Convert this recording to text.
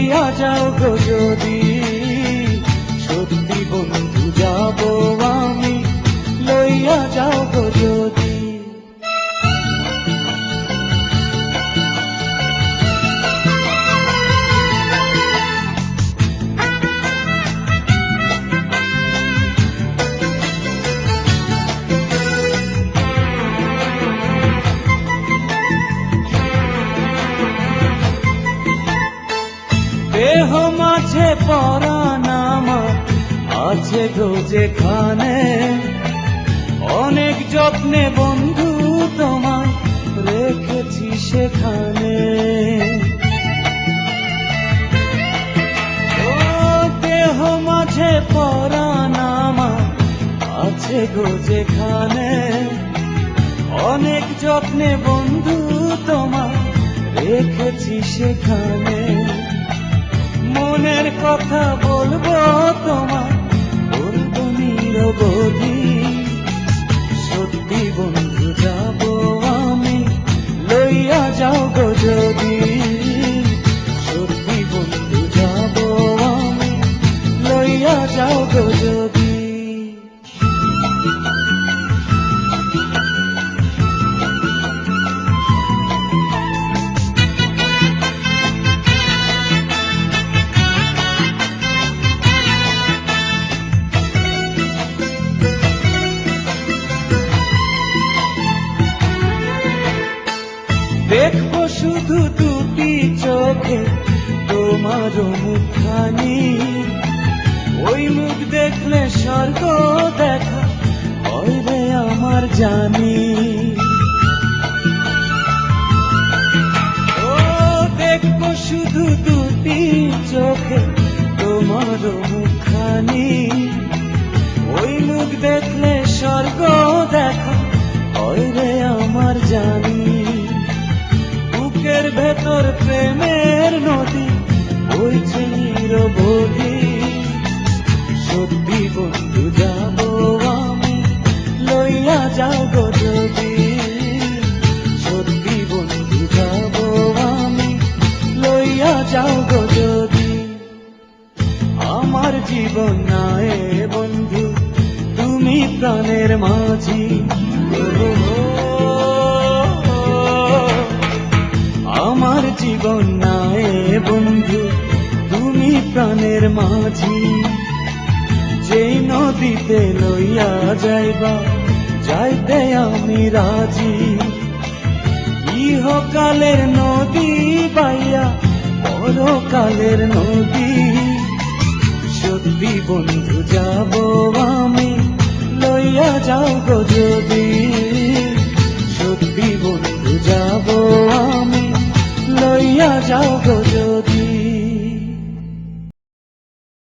লইয়া যাও গো যদি। পরাণ আমার আছে গো যেখানে। অনেক যত্নে বন্ধু তোমার রেখেছি সেখানে। দেহ মাঝে পরাণ আমার আছে গো যেখানে। অনেক যত্নে বন্ধু তোমার রেখেছি সেখানে। মনের কথা বলব তোমার বলব নিরবধি। সত্যি বন্ধু যাব আমি লইয়া যাও শুধু দুটি চোখে তোমার মুখখানি। ওই মুখ দেখলে স্বর্গ দেখা আমার জানি। ও শুধু দুটি চোখে তোমার মুখখানি। ওই মুখ দেখলে স্বর্গ ভেতর প্রেমের নদী বইছে নিরবধি সত্যি বন্ধু, যাব আমি, লইয়া যাও গো যদি। সত্যি বন্ধু, যাব আমি, লইয়া যাও গো যদি। আমার জীবন নায়ে বন্ধু, তুমি প্রাণের মাঝি। নায়ে বন্ধু, তুমি প্রাণের মাঝি। যেই নদীতে লইয়া যাইবা, যাইতে আমি রাজি। ইহকালের নদী বাইয়া পরকালের নদী। সত্যি বন্ধু, যাব আমি, লইয়া যাও গো যদি।